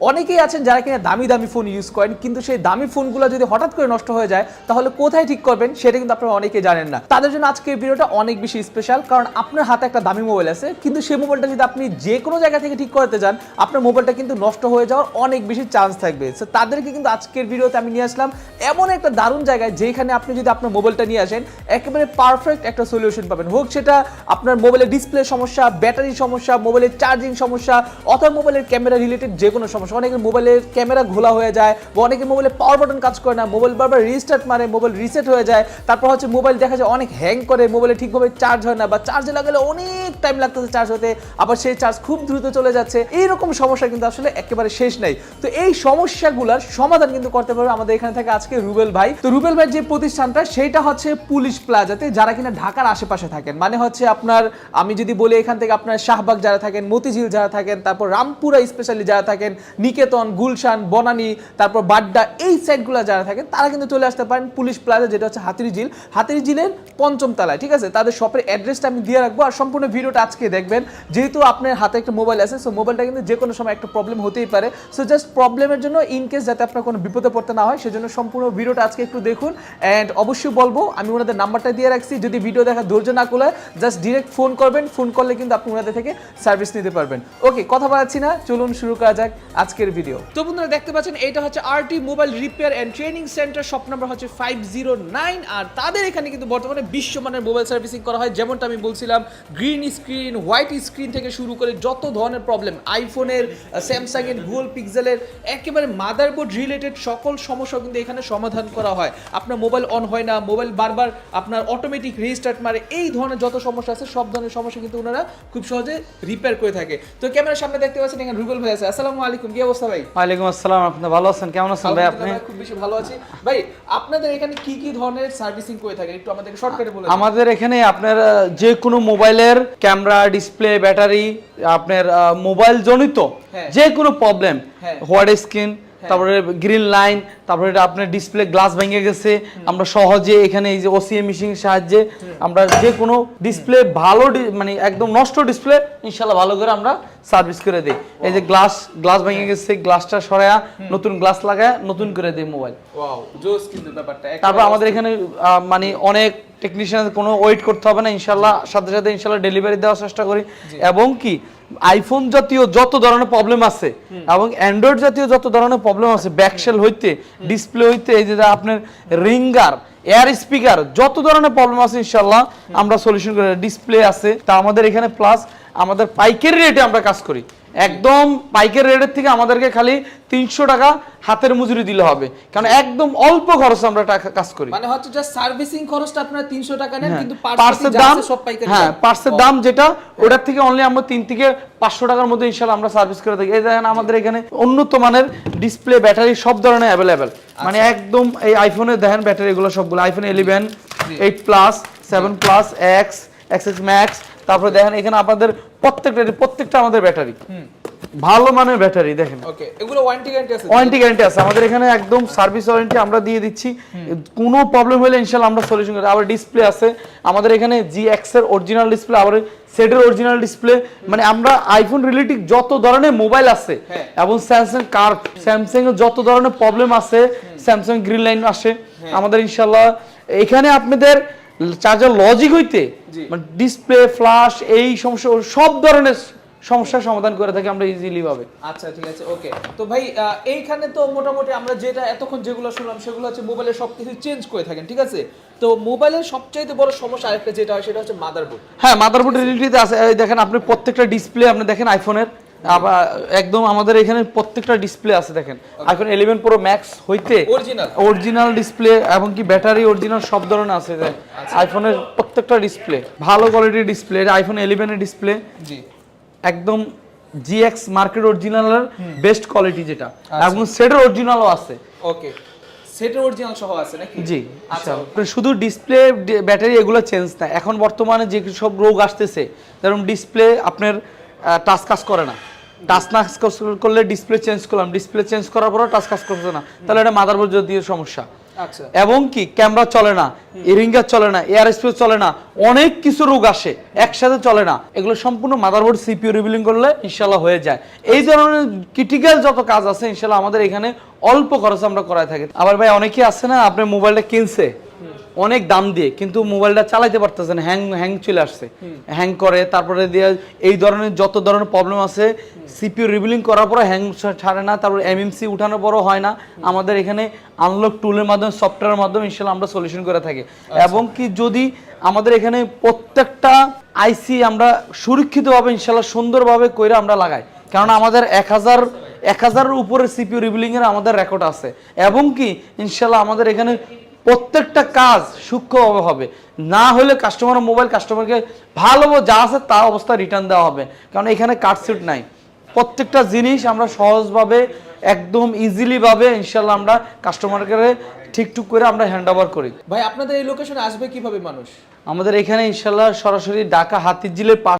অনেকেই আছেন যারা কিনা দামি দামি ফোন ইউজ করেন, কিন্তু সেই দামি ফোনগুলো যদি হঠাৎ করে নষ্ট হয়ে যায়, তাহলে কোথায় ঠিক করবেন? সেটা কিন্তু আপনারা অনেকেই জানেন না। তাদের জন্য আজকে এই ভিডিওটা অনেক বেশি স্পেশাল কারণ আপনার হাতে একটা দামি মোবাইল আছে, কিন্তু সেই মোবাইলটা যদি আপনি যে কোনো জায়গা থেকে ঠিক করতে যান আপনার মোবাইলটা কিন্তু নষ্ট হয়ে যাওয়ার অনেক বেশি চান্স থাকবে। সো তাদেরকে কিন্তু আজকের ভিডিওতে আমি নিয়ে আসলাম এমন একটা দারুণ জায়গায়, যেখানে আপনি যদি আপনার মোবাইলটা নিয়ে আসেন, একেবারে পারফেক্ট একটা সলিউশন পাবেন। হোক সেটা আপনার মোবাইলের ডিসপ্লে সমস্যা ব্যাটারি সমস্যা মোবাইলের চার্জিং সমস্যা, অথবা মোবাইলের ক্যামেরা রিলেটেড যে কোনো সমস্যা। অনেকের মোবাইলের ক্যামেরা ঘোলা হয়ে যায় বা অনেকের মোবাইলে পাওয়ার বাটন কাজ করে না। মোবাইল বারবার রিস্টার্ট মারে মোবাইল রিসেট হয়ে যায়। তারপর হচ্ছে মোবাইল দেখা যায় অনেক হ্যাং করে মোবাইলে ঠিকভাবে চার্জ হয় না বা চার্জে লাগালে অনেক টাইম লাগতেছে চার্জ হতে। আবার সেই চার্জ খুব দ্রুত চলে যাচ্ছে। এইরকম সমস্যা কিন্তু আসলে একেবারে শেষ নাই। তো এই সমস্যাগুলোর সমাধান কিন্তু করতে পারবে আমাদের এখানে থেকে আজকে রুবেল ভাই। তো রুবেল ভাই যে প্রতিষ্ঠানটা, সেটা হচ্ছে পুলিশ প্লাজাতে যারা কিনা ঢাকার আশেপাশে থাকেন। মানে হচ্ছে আপনার, আমি যদি বলি এখান থেকে আপনার শাহবাগ যারা থাকেন, মতিঝিল যারা থাকেন, তারপর রামপুরা স্পেশালি যারা থাকেন নিকেতন, গুলশান, বনানী, তারপর বাড্ডা, এই সাইডগুলো যারা থাকেন তারা কিন্তু চলে আসতে পারেন পুলিশ প্লাজা যেটা হচ্ছে হাতির ঝিল। হাতির পঞ্চম তলায়, ঠিক আছে? তাদের শপের অ্যাড্রেসটা আমি দিয়ে রাখব আর সম্পূর্ণ ভিডিওটা আজকে দেখবেন। যেহেতু আপনার হাতে একটা মোবাইল আছে সো মোবাইলটা কিন্তু যে কোনো সময় একটা প্রবলেম হতেই পারে। সো জাস্ট প্রবলেমের জন্য ইন কেস যাতে আপনার কোনো বিপদে পড়তে না হয়, সেজন্য সম্পূর্ণ ভিডিওটা আজকে একটু দেখুন। অ্যান্ড অবশ্যই বলব, আমি ওনাদের নাম্বারটা দিয়ে রাখছি। যদি ভিডিও দেখা ধৈর্য না করলে জাস্ট ডিরেক্ট ফোন করবেন। ফোন করলে কিন্তু আপনি ওনাদের থেকে সার্ভিস নিতে পারবেন। ওকে কথা বলাচ্ছি না। চলুন শুরু করা যাক। আজকের ভিডিও তো বন্ধুরা দেখতে পাচ্ছেন, এটা হচ্ছে RT mobile repair and training centre shop number হচ্ছে ফাইভ জিরো নাইন আর তাদের এখানে কিন্তু বর্তমানে বিশ্বমানের মোবাইল সার্ভিসিং করা হয়, যেমনটা আমি বলছিলাম গ্রিন স্ক্রিন হোয়াইট স্ক্রিন থেকে শুরু করে যত ধরনের প্রবলেম আইফোনের স্যামসাং এর গুগল পিক্সেলের একেবারে মাদারবোর্ড রিলেটেড সকল সমস্যা কিন্তু এখানে সমাধান করা হয়। আপনার মোবাইল অন হয় না মোবাইল বারবার আপনার অটোমেটিক রিস্টার্ট মারে, এই ধরনের যত সমস্যা আছে, সব ধরনের সমস্যা কিন্তু ওনারা খুব সহজে রিপেয়ার করে থাকে। তো ক্যামেরার সামনে দেখতে পাচ্ছেন, এখানে রুবেল ভাই আছে। আসসালামু আলাইকুম। কি অবস্থা ভাই? ওয়ালাইকুম আসসালাম আপনি ভালো আছেন? কেমন আছেন ভাই আপনি? খুব বেশি ভালো আছি। ভাই আপনাদের এখানে কি কি ধরনের সার্ভিসিং করে থাকে একটু আমাদেরকে শর্টকাটে বলে আমাদের এখানে আপনার যে কোনো মোবাইলের ক্যামেরা ডিসপ্লে ব্যাটারি আপনার মোবাইল জনিত হ্যাঁ। যে কোনো প্রবলেম হোয়াট হোয়াইট স্ক্রিন তারপরে গ্রিন লাইন তারপরে এটা আপনার ডিসপ্লে গ্লাস ভেঙে গেছে। আমরা সহজে এখানে এই যে ওসিএম মেশিন সাহায্যে আমরা যে কোনো ডিসপ্লে ভালো মানে একদম নষ্ট ডিসপ্লে ইনশাল্লাহ ভালো করে আমরা সার্ভিস করে দিই। এই যে গ্লাস গ্লাস ভেঙে গেছে গ্লাসটা সরায়া নতুন গ্লাস লাগায় নতুন করে দিই মোবাইল ওয়াও জোস কিন্তু ব্যাপারটা। তারপর আমাদের এখানে মানে অনেক টেকনিশিয়ান কোনো ওয়েট করতে হবে না ইনশাল্লাহ। সাথে সাথে ইনশাল্লাহ ডেলিভারি দেওয়ার চেষ্টা করি। এবং কি আইফোন জাতীয় যত ধরনের প্রবলেম আছে এবং অ্যান্ড্রয়েড জাতীয় যত ধরনের প্রবলেম আছে ব্যাকসেল হইতে ডিসপ্লে হইতে এই যে আপনার রিঙ্গার এয়ার স্পিকার যত ধরনের প্রবলেম আছে ইনশাল্লাহ আমরা সলিউশন করে ডিসপ্লে আছে তা আমাদের এখানে প্লাস আমাদের পাইকারি রেটে আমরা কাজ করি। একদম পাইকারি রেটের থেকে আমাদেরকে খালি তিনশো টাকা হাতের মজুরি দিলে হবে। কারণ একদম অল্প খরচ আমরা টাকা কাজ করি। মানে হচ্ছে জাস্ট সার্ভিসিং খরচটা আপনারা 300 টাকা নেন কিন্তু পার্সের পার্সের দাম সব পাইকারি হ্যাঁ পার্সের দাম যেটা ওটার থেকে অনলি আমরা তিন থেকে পাঁচশো টাকার মধ্যে ইনশাল্লাহ আমরা সার্ভিস করে থাকি। এই দেখেন আমাদের এখানে উন্নত মানের ডিসপ্লে ব্যাটারি সব ধরনের অ্যাভেলেবেল মানে আচ্ছা। একদম এই আইফোনে দেখেন ব্যাটারিগুলো সবগুলো। IPhone eleven eight plus seven plus X X X max তারপরে দেখেন এখানে আপনাদের প্রত্যেকটা প্রত্যেকটা আমাদের ব্যাটারি ভালো মানের ব্যাটারি দেখেন। ওকে এগুলো ওয়ারেন্টি গ্যারান্টি আছে। ওয়ারেন্টি গ্যারান্টি আছে। আমাদের এখানে একদম সার্ভিস ওয়ারেন্টি আমরা দিয়ে দিচ্ছি। কোনো প্রবলেম হলে ইনশাআল্লাহ আমরা সলিউশন করি আবার ডিসপ্লে আছে। আমাদের এখানে জি এক্সের অরিজিনাল ডিসপ্লে আবার সেটের অরিজিনাল ডিসপ্লে মানে আমরা আইফোন রিলেটেড যত ধরনের মোবাইল আছে হ্যাঁ। এবং স্যামসাং কার্ভ স্যামসাং এর যত ধরনের প্রবলেম আছে স্যামসাং গ্রিন লাইন আসে। আমাদের ইনশাআল্লাহ এখানে আপনাদের চার্জার লজিক হইতে মানে ডিসপ্লে ফ্লাশ এই সমস্যা সব ধরনের সমস্যার সমাধান করে থাকি আমরা ইজিলি ভাবে আচ্ছা ঠিক আছে ওকে তো ভাই এইখানে তো মোটামুটি আমরা যেটা এতক্ষণ যেগুলো শুনলাম সেগুলো হচ্ছে মোবাইলের সবকিছু চেঞ্জ করে থাকেন ঠিক আছে? তো মোবাইলের সবচাইতে বড় সমস্যা আরেকটা যেটা হয় সেটা হচ্ছে মাদারবোর্ড হ্যাঁ মাদারবোর্ড রিলেটেড আছে। এই দেখেন আপনি প্রত্যেকটা ডিসপ্লে আপনি দেখেন আইফোনের একদম আমাদের এখানে প্রত্যেকটা ডিসপ্লে আছে দেখেন। আইফোন ইলেভেন প্রো ম্যাক্স হইতে অরিজিনাল ডিসপ্লে এবং কি ব্যাটারি অরিজিনাল সব ধরনের আছে আইফোনের প্রত্যেকটা ডিসপ্লে ভালো কোয়ালিটির ডিসপ্লে আইফোন ইলেভেনের ডিসপ্লে জি। একদম জিএক্স মার্কেট অরিজিনালের বেস্ট কোয়ালিটি যেটা। এবং সেটের অরিজিনালও আছে। ওকে। সেটের অরিজিনাল সহ আছে নাকি? জি আচ্ছা শুধু ডিসপ্লে ব্যাটারি এগুলো চেঞ্জ না। এখন বর্তমানে যে সব রোগ আসতেছে যেরকম ডিসপ্লে আপনার টাচ কাজ করে না। টাচ না কাজ করলে ডিসপ্লে চেঞ্জ করলাম। ডিসপ্লে চেঞ্জ করার পরও টাচ কাজ করছে না। তাহলে এটা মাদারবোর্ড দিয়ে সমস্যা। এবং কি ক্যামেরা চলে না ইরিঙ্গার চলে না এয়ার স্পেস চলে না অনেক কিছু রোগ আসে একসাথে চলে না। এগুলো সম্পূর্ণ মাদারবোর্ড সিপিউ রিবিলিং করলে ইনশাল্লাহ হয়ে যায়। এই ধরনের ক্রিটিক্যাল যত কাজ আছে ইনশাল্লাহ আমাদের এখানে অল্প খরচ আমরা করাই থাকি। আবার ভাই অনেকে আছে না আপনার মোবাইলটা কিনছে অনেক দাম দিয়ে কিন্তু মোবাইলটা চালাইতে পারতেছে না হ্যাং হ্যাং চলে আসছে। হ্যাং করে তারপরে দিয়ে এই ধরনের যত ধরনের প্রবলেম আছে সিপিউ রিবিলিং করার পরে হ্যাং ছাড়ে না তারপর এমএমসি উঠানোর পরও হয় না। আমাদের এখানে আনলক টুলের মাধ্যমে সফটওয়্যারের মাধ্যমে ইনশাল্লাহ আমরা সলিউশন করে থাকি। এবং কি যদি আমাদের এখানে প্রত্যেকটা আইসি আমরা সুরক্ষিতভাবে ইনশাল্লাহ সুন্দরভাবে কইরা আমরা লাগাই। কারণ আমাদের এক হাজার এক হাজারের উপরে সিপিউ রিবিলিং এর আমাদের রেকর্ড আছে। এবং কি ইনশাল্লাহ আমাদের এখানে প্রত্যেকটা কাজ সূক্ষ্মভাবে হবে। না হলে কাস্টমার মোবাইল কাস্টমারকে ভালো যা আছে তা অবস্থা রিটার্ন দেওয়া হবে। কারণ এখানে কাটসিট নাই। প্রত্যেকটা জিনিস আমরা সহজভাবে একদম ইজিলিভাবে ইনশাল্লাহ আমরা কাস্টমারকে ঠিকঠুক করে আমরা হ্যান্ড ওভার করি। ভাই আপনাদের এই লোকেশনে আসবে কীভাবে মানুষ? আমাদের এখানে ইনশাল্লাহ সরাসরি ঢাকা হাতিঝিলের পাশ